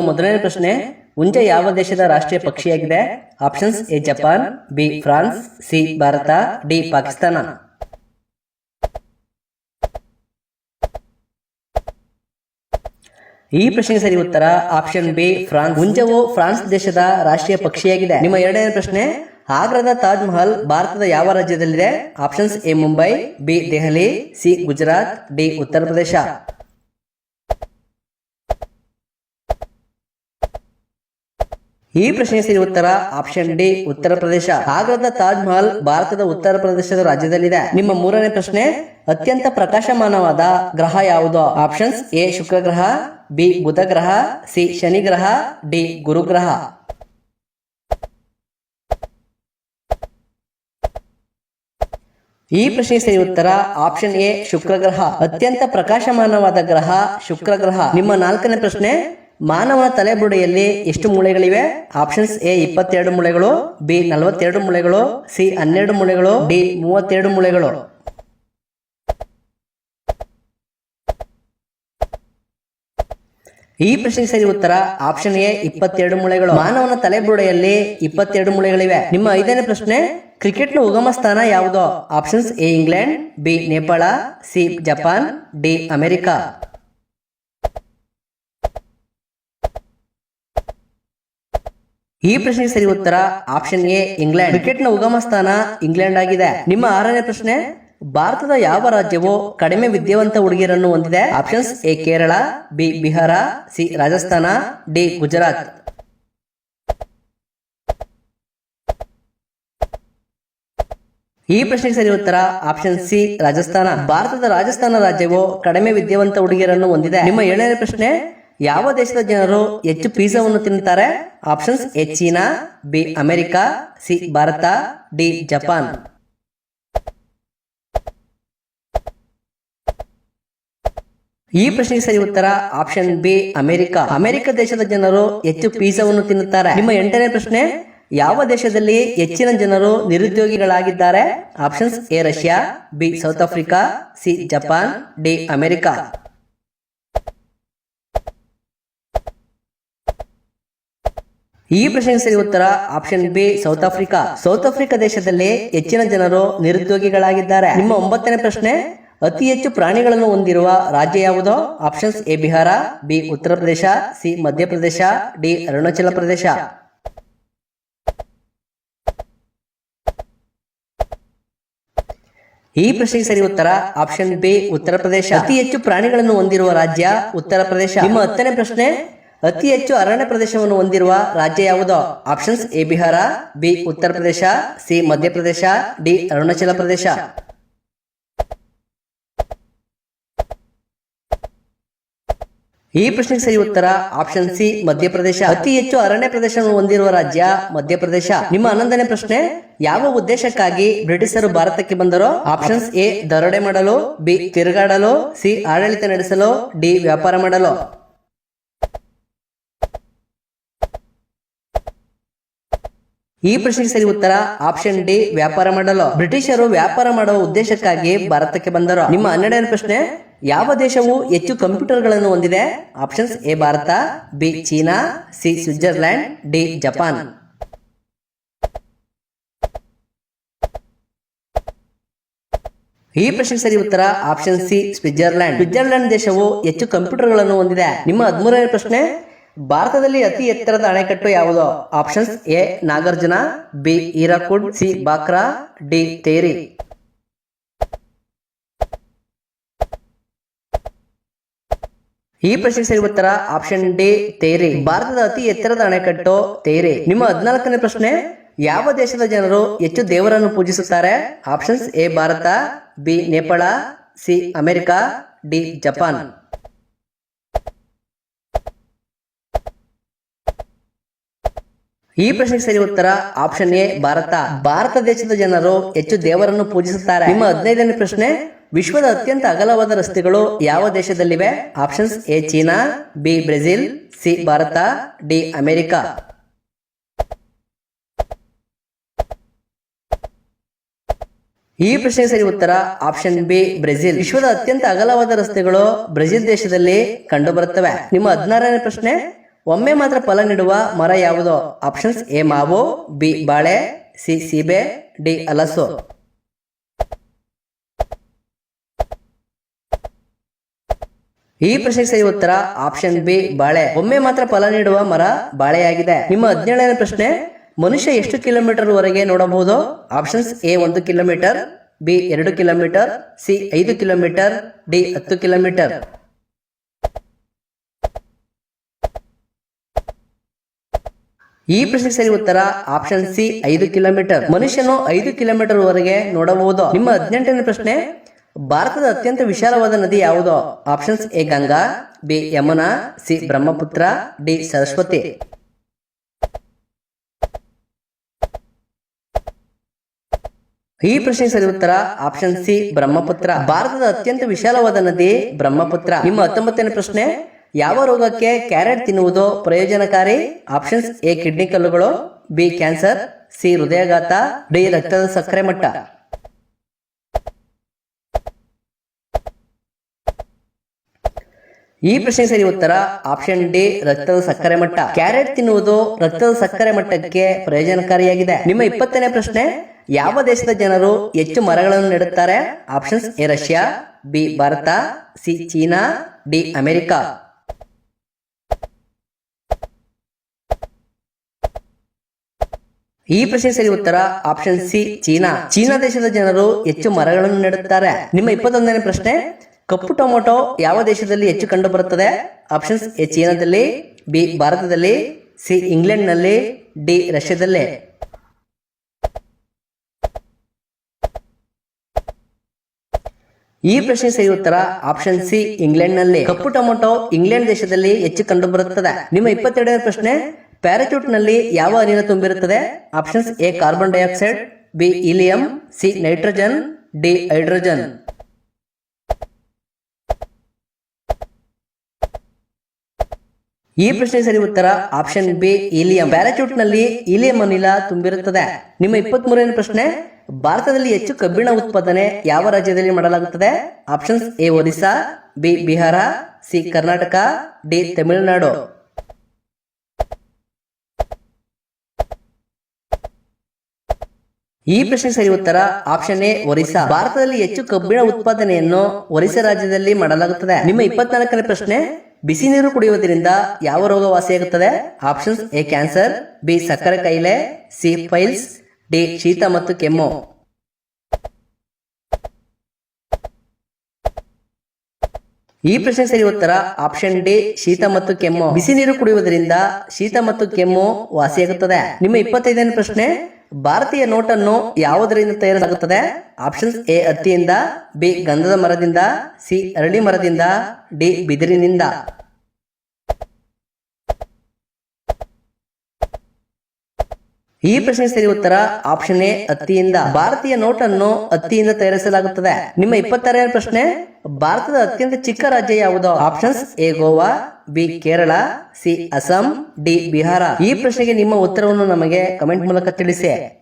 ಮೊದಲನೇ ಪ್ರಶ್ನೆ ಹುಂಜ ಯಾವ ದೇಶದ ರಾಷ್ಟ್ರೀಯ ಪಕ್ಷಿಯಾಗಿದೆ? Options A Japan, B France, C Bharat, D Pakistan. ಈ ಪ್ರಶ್ನೆಗೆ ಸರಿ ಉತ್ತರ, ಆಪ್ಷನ್ ಬಿ ಫ್ರಾನ್ಸ್. ಹುಂಜವು ಫ್ರಾನ್ಸ್ ದೇಶದ ರಾಷ್ಟ್ರೀಯ ಪಕ್ಷಿಯಾಗಿದೆ. ನಿಮ್ಮ ಎರಡನೇ ಪ್ರಶ್ನೆ, ಆಗ್ರಾದ ತಾಜ್ ಮಹಲ್ ಭಾರತದ ಯಾವ ರಾಜ್ಯದಲ್ಲಿದೆ? Options A Mumbai, B Delhi, C Gujarat, D Uttar Pradesh. ಈ ಪ್ರಶ್ನೆಗೆ ಉತ್ತರ ಆಪ್ಷನ್ ಡಿ, ಉತ್ತರ ಪ್ರದೇಶ. ಆಗ್ರಾದ ತಾಜ್ ಮಹಲ್ ಭಾರತದ ಉತ್ತರ ಪ್ರದೇಶದ ರಾಜ್ಯದಲ್ಲಿದೆ. ನಿಮ್ಮ ಮೂರನೇ ಪ್ರಶ್ನೆ, ಅತ್ಯಂತ ಪ್ರಕಾಶಮಾನವಾದ ಗ್ರಹ ಯಾವುದು? ಆಪ್ಷನ್ಸ್ ಎ ಶುಕ್ರ ಗ್ರಹ ಬಿ ಬುಧ ಗ್ರಹ ಸಿ ಶನಿ ಗ್ರಹ ಡಿ, ಗುರುಗ್ರಹ. ಈ ಪ್ರಶ್ನೆ ಸರಿ ಉತ್ತರ ಆಪ್ಷನ್ ಎ ಶುಕ್ರ ಗ್ರಹ ಅತ್ಯಂತ ಪ್ರಕಾಶಮಾನವಾದ ಗ್ರಹ ಶುಕ್ರ ಗ್ರಹ ನಿಮ್ಮ ನಾಲ್ಕನೇ ಪ್ರಶ್ನೆ ಮಾನವನ ತಲೆಬುರುಡೆಯಲ್ಲಿ ಎಷ್ಟು ಮೂಳೆಗಳಿವೆ? ಆಪ್ಷನ್ಸ್ ಎ ಇಪ್ಪತ್ತೆರಡು ಮೂಳೆಗಳು ಬಿ ನಲವತ್ತೆರಡು ಮೂಳೆಗಳು ಸಿ ಹನ್ನೆರಡು ಮೂಳೆಗಳು ಡಿ ಮೂವತ್ತೆರಡು ಮೂಳೆಗಳು. ಈ ಪ್ರಶ್ನೆ ಸರಿ ಉತ್ತರ ಆಪ್ಷನ್ ಎ ಇಪ್ಪತ್ತೆರಡು ಮೂಳೆಗಳು. ಮಾನವನ ತಲೆಬುರುಡೆಯಲ್ಲಿ ಇಪ್ಪತ್ತೆರಡು ಮೂಳೆಗಳಿವೆ. ನಿಮ್ಮ ಐದನೇ ಪ್ರಶ್ನೆ ಕ್ರಿಕೆಟ್ನ ಉಗಮ ಸ್ಥಾನ ಯಾವುದು? Options A England B Nepal C Japan D America ಈ ಪ್ರಶ್ನೆಗೆ ಸರಿ ಉತ್ತರ ಆಪ್ಷನ್ ಎ ಇಂಗ್ಲೆಂಡ್ ಕ್ರಿಕೆಟ್ನ ಉಗಮ ಸ್ಥಾನ ಇಂಗ್ಲೆಂಡ್ ಆಗಿದೆ. ನಿಮ್ಮ ಆರನೇ ಪ್ರಶ್ನೆ, ಭಾರತದ ಯಾವ ರಾಜ್ಯವು ಕಡಿಮೆ ವಿದ್ಯಾವಂತ ಹುಡುಗಿಯರನ್ನು ಹೊಂದಿದೆ? Options A Kerala B Bihar C Rajasthan D Gujarat ಈ ಪ್ರಶ್ನೆಗೆ ಸರಿ ಉತ್ತರ ಆಪ್ಷನ್ ಸಿ ರಾಜಸ್ಥಾನ ಭಾರತದ ರಾಜಸ್ಥಾನ ರಾಜ್ಯವು ಕಡಿಮೆ ವಿದ್ಯಾವಂತ ಹುಡುಗಿಯರನ್ನು ಹೊಂದಿದೆ. ನಿಮ್ಮ ಏಳನೇ ಪ್ರಶ್ನೆ ಯಾವ ದೇಶದ ಜನರು ಹೆಚ್ಚು ಪಿಜ್ಜಾವನ್ನು ತಿನ್ನುತ್ತಾರೆ options A China B America C Bharat D Japan. ಈ ಪ್ರಶ್ನೆಗೆ ಸರಿ ಉತ್ತರ ಆಪ್ಷನ್ ಬಿ ಅಮೆರಿಕ. ಅಮೆರಿಕ. ದೇಶದ ಜನರು ಹೆಚ್ಚು ಪಿಜ್ಜಾವನ್ನು ತಿನ್ನುತ್ತಾರೆ. ನಿಮ್ಮ ಎಂಟನೇ ಪ್ರಶ್ನೆ ಯಾವ ದೇಶದಲ್ಲಿ ಹೆಚ್ಚಿನ ಜನರು ನಿರುದ್ಯೋಗಿಗಳಾಗಿದ್ದಾರೆ? Options A Russia B South Africa C Japan D America. ಈ ಪ್ರಶ್ನೆಗೆ ಸರಿ ಉತ್ತರ option B, South Africa. South Africa ದೇಶದಲ್ಲಿ ಹೆಚ್ಚಿನ ಜನರು ನಿರುದ್ಯೋಗಿಗಳಾಗಿದ್ದಾರೆ. ನಿಮ್ಮ ಒಂಬತ್ತನೇ ಪ್ರಶ್ನೆ, ಅತಿ ಹೆಚ್ಚು ಪ್ರಾಣಿಗಳನ್ನು ಹೊಂದಿರುವ ರಾಜ್ಯ ಯಾವುದು? Options A, Bihar, B, Uttar Pradesh, C Madhya Pradesh D, Arunachal Pradesh. ಈ ಪ್ರಶ್ನೆಗೆ ಸರಿ ಉತ್ತರ ಆಪ್ಷನ್ ಬಿ, ಉತ್ತರ ಪ್ರದೇಶ. ಅತಿ ಹೆಚ್ಚು ಪ್ರಾಣಿಗಳನ್ನು ಹೊಂದಿರುವ ರಾಜ್ಯ ಉತ್ತರ ಪ್ರದೇಶ. ನಿಮ್ಮ ಹತ್ತನೇ ಪ್ರಶ್ನೆ ಅತಿ ಹೆಚ್ಚು ಅರಣ್ಯ ಪ್ರದೇಶವನ್ನು ಹೊಂದಿರುವ ರಾಜ್ಯ ಯಾವುದು? Options A, Bihar, B, Uttar Pradesh, C Madhya Pradesh D, Arunachal Pradesh. ಈ ಪ್ರಶ್ನೆಗೆ ಸರಿ ಉತ್ತರ ಆಪ್ಷನ್ ಸಿ ಮಧ್ಯಪ್ರದೇಶ ಅತಿ ಹೆಚ್ಚು ಅರಣ್ಯ ಪ್ರದೇಶವನ್ನು ಹೊಂದಿರುವ ರಾಜ್ಯ ಮಧ್ಯಪ್ರದೇಶ ನಿಮ್ಮ ಹನ್ನೊಂದನೇ ಪ್ರಶ್ನೆ, ಯಾವ ಉದ್ದೇಶಕ್ಕಾಗಿ ಬ್ರಿಟಿಷರು ಭಾರತಕ್ಕೆ ಬಂದರೋ? ಆಪ್ಷನ್ಸ್ ಎ, ದರೋಡೆ ಮಾಡಲು, ಬಿ, ತಿರುಗಾಡಲು, ಸಿ, ಆಡಳಿತ ನಡೆಸಲು, ಡಿ, ವ್ಯಾಪಾರ ಮಾಡಲು. ಈ ಪ್ರಶ್ನೆಗೆ ಸರಿ ಉತ್ತರ ಆಪ್ಷನ್ ಡಿ, ವ್ಯಾಪಾರ ಮಾಡಲು. ಬ್ರಿಟಿಷರು ವ್ಯಾಪಾರ ಮಾಡುವ ಉದ್ದೇಶಕ್ಕಾಗಿ ಭಾರತಕ್ಕೆ ಬಂದರು. ನಿಮ್ಮ ಹನ್ನೆರಡನೇ ಪ್ರಶ್ನೆ, ಯಾವ ದೇಶವು ಹೆಚ್ಚು ಕಂಪ್ಯೂಟರ್ಗಳನ್ನು ಹೊಂದಿದೆ? Options A, Bharat, B, China, C, Switzerland, D, Japan. ಈ ಪ್ರಶ್ನೆಗೆ ಸರಿ ಉತ್ತರ ಆಪ್ಷನ್ ಸಿ, ಸ್ವಿಟ್ಜರ್ಲ್ಯಾಂಡ್. ಸ್ವಿಟ್ಜರ್ಲ್ಯಾಂಡ್ ದೇಶವು ಹೆಚ್ಚು ಕಂಪ್ಯೂಟರ್ಗಳನ್ನು ಹೊಂದಿದೆ. ನಿಮ್ಮ ಹದಿಮೂರನೇ ಪ್ರಶ್ನೆ ಭಾರತದಲ್ಲಿ ಅತಿ ಎತ್ತರದ ಅಣೆಕಟ್ಟು ಯಾವುದು? Options A, Nagarjuna, B, Hirakud, C, Bhakra, D, Tehri. ಈ ಪ್ರಶ್ನೆ ಉತ್ತರ ಆಪ್ಷನ್ ಡಿ, ತೇರಿ. ಭಾರತದ ಅತಿ ಎತ್ತರದ ಅಣೆಕಟ್ಟು ತೇರಿ. ನಿಮ್ಮ ಹದಿನಾಲ್ಕನೇ ಪ್ರಶ್ನೆ, ಯಾವ ದೇಶದ ಜನರು ಹೆಚ್ಚು ದೇವರನ್ನು ಪೂಜಿಸುತ್ತಾರೆ? Options A, Bharat, B, Nepal, C, America, D, Japan. ಈ ಪ್ರಶ್ನೆಗೆ ಸರಿ ಉತ್ತರ ಆಪ್ಷನ್ ಎ, ಭಾರತ. ಭಾರತ ದೇಶದ ಜನರು ಹೆಚ್ಚು ದೇವರನ್ನು ಪೂಜಿಸುತ್ತಾರೆ. ನಿಮ್ಮ ಹದಿನೈದನೇ ಪ್ರಶ್ನೆ, ವಿಶ್ವದ ಅತ್ಯಂತ ಅಗಲವಾದ ರಸ್ತೆಗಳು ಯಾವ ದೇಶದಲ್ಲಿವೆ? Options A, China, B, Brazil, C, Bharat, D, America. ಈ ಪ್ರಶ್ನೆಗೆ ಸರಿ ಉತ್ತರ ಆಪ್ಷನ್ ಬಿ, ಬ್ರೆಜಿಲ್. ವಿಶ್ವದ ಅತ್ಯಂತ ಅಗಲವಾದ ರಸ್ತೆಗಳು ಬ್ರೆಜಿಲ್ ದೇಶದಲ್ಲಿ ಕಂಡುಬರುತ್ತವೆ. ನಿಮ್ಮ ಹದಿನಾರನೇ ಪ್ರಶ್ನೆ ಒಮ್ಮೆ ಮಾತ್ರ ಫಲ ನೀಡುವ ಮರ ಯಾವುದು? ಆಪ್ಷನ್ಸ್ ಎ ಮಾವು ಬಿ ಬಾಳೆ ಸಿ ಸೀಬೆ ಡಿ ಹಲಸು. ಈ ಪ್ರಶ್ನೆ ಉತ್ತರ ಆಪ್ಷನ್ ಬಿ ಬಾಳೆ. ಒಮ್ಮೆ ಮಾತ್ರ ಫಲ ನೀಡುವ ಮರ ಬಾಳೆಯಾಗಿದೆ. ನಿಮ್ಮ ಹದಿನೇಳನೇ ಪ್ರಶ್ನೆ, ಮನುಷ್ಯ ಎಷ್ಟು ಕಿಲೋಮೀಟರ್ ವರೆಗೆ ನೋಡಬಹುದು? ಆಪ್ಷನ್ಸ್ ಎ ಒಂದು ಕಿಲೋಮೀಟರ್ ಬಿ ಎರಡು ಕಿಲೋಮೀಟರ್ ಸಿ ಐದು ಕಿಲೋಮೀಟರ್ ಡಿ ಹತ್ತು ಕಿಲೋಮೀಟರ್. ಈ ಪ್ರಶ್ನೆ ಸರಿ ಉತ್ತರ ಆಪ್ಷನ್ ಸಿ ಐದು ಕಿಲೋಮೀಟರ್. ಮನುಷ್ಯನು ಐದು ಕಿಲೋಮೀಟರ್ ವರೆಗೆ ನೋಡಬಹುದು. ನಿಮ್ಮ ಹದಿನೆಂಟನೇ ಪ್ರಶ್ನೆ, ಭಾರತದ ಅತ್ಯಂತ ವಿಶಾಲವಾದ ನದಿ ಯಾವುದು? Options A Ganga B Yamuna C Brahmaputra D Saraswati. ಈ ಪ್ರಶ್ನೆ ಸರಿ ಉತ್ತರ ಆಪ್ಷನ್ ಸಿ ಬ್ರಹ್ಮಪುತ್ರ. ಭಾರತದ ಅತ್ಯಂತ ವಿಶಾಲವಾದ ನದಿ ಬ್ರಹ್ಮಪುತ್ರ. ನಿಮ್ಮ ಹತ್ತೊಂಬತ್ತನೇ ಪ್ರಶ್ನೆ ಯಾವ ರೋಗಕ್ಕೆ ಕ್ಯಾರೆಟ್ ತಿನ್ನುವುದು ಪ್ರಯೋಜನಕಾರಿ ಆಪ್ಷನ್ಸ್ ಎ ಕಿಡ್ನಿ ಕಲ್ಲುಗಳು, ಬಿ ಕ್ಯಾನ್ಸರ್, ಸಿ ಹೃದಯಾಘಾತ, ಡಿ ರಕ್ತದ ಸಕ್ಕರೆ ಮಟ್ಟ. ಈ ಪ್ರಶ್ನೆ ಸರಿ ಉತ್ತರ ಆಪ್ಷನ್ ಡಿ ರಕ್ತದ ಸಕ್ಕರೆ ಮಟ್ಟ. ಕ್ಯಾರೆಟ್ ತಿನ್ನುವುದು ರಕ್ತದ ಸಕ್ಕರೆ ಮಟ್ಟಕ್ಕೆ ಪ್ರಯೋಜನಕಾರಿಯಾಗಿದೆ. ನಿಮ್ಮ ಇಪ್ಪತ್ತನೇ ಪ್ರಶ್ನೆ, ಯಾವ ದೇಶದ ಜನರು ಹೆಚ್ಚು ಮರಗಳನ್ನು ನೆಡುತ್ತಾರೆ? Options A Russia, B Bharat, C China, D America. ಈ ಪ್ರಶ್ನೆ ಸರಿ ಉತ್ತರ ಆಪ್ಷನ್ ಸಿ, ಚೀನಾ. ಚೀನಾ ದೇಶದ ಜನರು ಹೆಚ್ಚು ಮರಗಳನ್ನು ನೆಡುತ್ತಾರೆ. ನಿಮ್ಮ ಇಪ್ಪತ್ತೊಂದನೇ ಪ್ರಶ್ನೆ, ಕಪ್ಪು ಟೊಮೊಟೊ ಯಾವ ದೇಶದಲ್ಲಿ ಹೆಚ್ಚು ಕಂಡು ಬರುತ್ತದೆ ಆಪ್ಷನ್ಸ್ ಎ ಚೀನಾದಲ್ಲಿ, ಬಿ, ಭಾರತದಲ್ಲಿ, ಸಿ, ಇಂಗ್ಲೆಂಡ್ನಲ್ಲಿ, ಡಿ, ರಷ್ಯಾದಲ್ಲಿ. ಈ ಪ್ರಶ್ನೆ ಸರಿ ಉತ್ತರ ಆಪ್ಷನ್ ಸಿ ಇಂಗ್ಲೆಂಡ್ನಲ್ಲಿ ಕಪ್ಪು ಟೊಮೊಟೊ ಇಂಗ್ಲೆಂಡ್ ದೇಶದಲ್ಲಿ ಹೆಚ್ಚು ಕಂಡು ಬರುತ್ತದೆ ನಿಮ್ಮ ಇಪ್ಪತ್ತೆರಡನೇ ಪ್ರಶ್ನೆ ಪ್ಯಾರಾಚೂಟ್ನಲ್ಲಿ ಯಾವ ಅನಿಲ ತುಂಬಿರುತ್ತದೆ? Options A carbon dioxide B helium C nitrogen D hydrogen ಈ ಪ್ರಶ್ನೆ ಸರಿ ಉತ್ತರ ಆಪ್ಷನ್ ಬಿ ಇಲಿಯಂ ಪ್ಯಾರಾಚೂಟ್ನಲ್ಲಿ ಇಲಿಯಂ ಅನಿಲ ತುಂಬಿರುತ್ತದೆ. ನಿಮ್ಮ ಇಪ್ಪತ್ತ್ ಮೂರನೇ ಪ್ರಶ್ನೆ, ಭಾರತದಲ್ಲಿ ಹೆಚ್ಚು ಕಬ್ಬಿಣ ಉತ್ಪಾದನೆ ಯಾವ ರಾಜ್ಯದಲ್ಲಿ ಮಾಡಲಾಗುತ್ತದೆ? Options A, Orissa, B, Bihar, C, Karnataka, D, Tamil Nadu. ಈ ಪ್ರಶ್ನೆ ಸರಿ ಉತ್ತರ ಆಪ್ಷನ್ ಎ ಒರಿಸ್ಸಾ. ಭಾರತದಲ್ಲಿ ಹೆಚ್ಚು ಕಬ್ಬಿಣ ಉತ್ಪಾದನೆಯನ್ನು ಒರಿಸ್ಸಾ ರಾಜ್ಯದಲ್ಲಿ ಮಾಡಲಾಗುತ್ತದೆ. ನಿಮ್ಮ ಇಪ್ಪತ್ನಾಲ್ಕನೇ ಪ್ರಶ್ನೆ, ಬಿಸಿ ನೀರು ಕುಡಿಯುವುದರಿಂದ ಯಾವ ರೋಗ ವಾಸಿಯಾಗುತ್ತದೆ? ಆಪ್ಷನ್ಸ್ ಎ ಕ್ಯಾನ್ಸರ್ ಬಿ ಸಕ್ಕರೆ ಕಾಯಿಲೆ ಸಿ ಫೈಲ್ಸ್ ಡಿ ಶೀತ ಮತ್ತು ಕೆಮ್ಮು. ಈ ಪ್ರಶ್ನೆ ಸರಿ ಉತ್ತರ ಆಪ್ಷನ್ ಡಿ, ಶೀತ ಮತ್ತು ಕೆಮ್ಮು. ಬಿಸಿ ನೀರು ಕುಡಿಯುವುದರಿಂದ ಶೀತ ಮತ್ತು ಕೆಮ್ಮು ವಾಸಿಯಾಗುತ್ತದೆ. ನಿಮ್ಮ ಇಪ್ಪತ್ತೈದನೇ ಪ್ರಶ್ನೆ ಭಾರತೀಯ ನೋಟನ್ನು ಯಾವುದರಿಂದ ತಯಾರಿಸಲಾಗುತ್ತದೆ? ಆಪ್ಷನ್ಸ್ ಎ ಹತ್ತಿಯಿಂದ ಬಿ, ಗಂಧದ ಮರದಿಂದ, ಸಿ, ಅರಳಿ ಮರದಿಂದ, ಡಿ, ಬಿದಿರಿನಿಂದ. ಈ ಪ್ರಶ್ನೆ ಸರಿ ಉತ್ತರ ಆಪ್ಷನ್ ಎ ಅತ್ತಿಯಿಂದ ಭಾರತೀಯ ನೋಟನ್ನು ಅತ್ತಿಯಿಂದ ತಯಾರಿಸಲಾಗುತ್ತದೆ. ನಿಮ್ಮ ಇಪ್ಪತ್ತಾರನೇ ಪ್ರಶ್ನೆ, ಭಾರತದ ಅತ್ಯಂತ ಚಿಕ್ಕ ರಾಜ್ಯ ಯಾವುದು? Options A Goa, B Kerala, C Assam, D Bihar. ಈ ಪ್ರಶ್ನೆಗೆ ನಿಮ್ಮ ಉತ್ತರವನ್ನು ನಮಗೆ ಕಮೆಂಟ್ ಮೂಲಕ ತಿಳಿಸಿ.